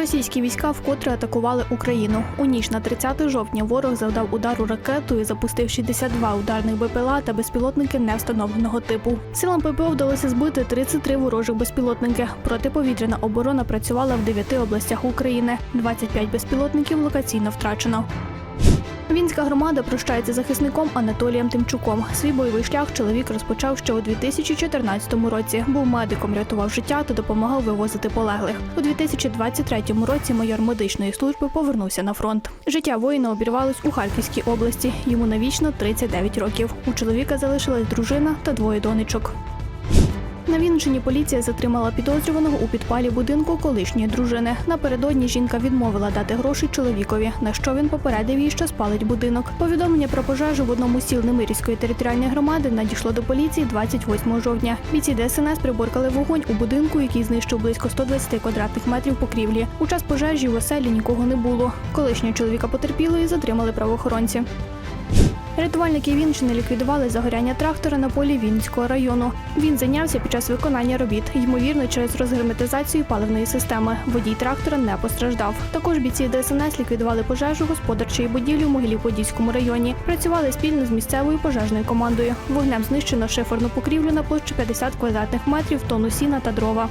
Російські війська вкотре атакували Україну. У ніч на 30 жовтня ворог завдав удару ракетою, запустив 62 ударних БПЛА та безпілотники невстановленого типу. Силам ППО вдалося збити 33 ворожих безпілотники. Протиповітряна оборона працювала в 9 областях України. 25 безпілотників локаційно втрачено. Вінська громада прощається захисником Анатолієм Тимчуком. Свій бойовий шлях чоловік розпочав ще у 2014 році. Був медиком, рятував життя та допомагав вивозити полеглих. У 2023 році майор медичної служби повернувся на фронт. Життя воїна обірвалось у Харківській області. Йому навічно 39 років. У чоловіка залишилась дружина та двоє донечок. На Вінниччині поліція затримала підозрюваного у підпалі будинку колишньої дружини. Напередодні жінка відмовила дати гроші чоловікові, на що він попередив її, що спалить будинок. Повідомлення про пожежу в одному з сіл Немирівської територіальної громади надійшло до поліції 28 жовтня. Бійці ДСНС приборкали вогонь у будинку, який знищив близько 120 квадратних метрів покрівлі. У час пожежі в оселі нікого не було. Колишнього чоловіка потерпілої затримали правоохоронці. Рятувальники Вінниччини ліквідували загоряння трактора на полі Вінницького району. Він зайнявся під час виконання робіт, ймовірно, через розгерметизацію паливної системи. Водій трактора не постраждав. Також бійці ДСНС ліквідували пожежу господарчої будівлі в Могилів-Подільському районі. Працювали спільно з місцевою пожежною командою. Вогнем знищено шиферну покрівлю на площі 50 квадратних метрів, тонну сіна та дрова.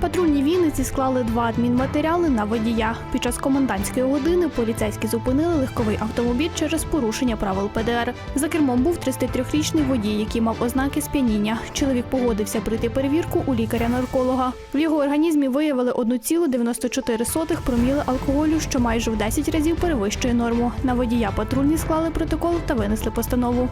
Патрульні Вінниці склали два адмінматеріали на водія. Під час комендантської години поліцейські зупинили легковий автомобіль через порушення правил ПДР. За кермом був 33-річний водій, який мав ознаки сп'яніння. Чоловік погодився пройти перевірку у лікаря-нарколога. В його організмі виявили 1,94 проміли алкоголю, що майже в 10 разів перевищує норму. На водія патрульні склали протокол та винесли постанову.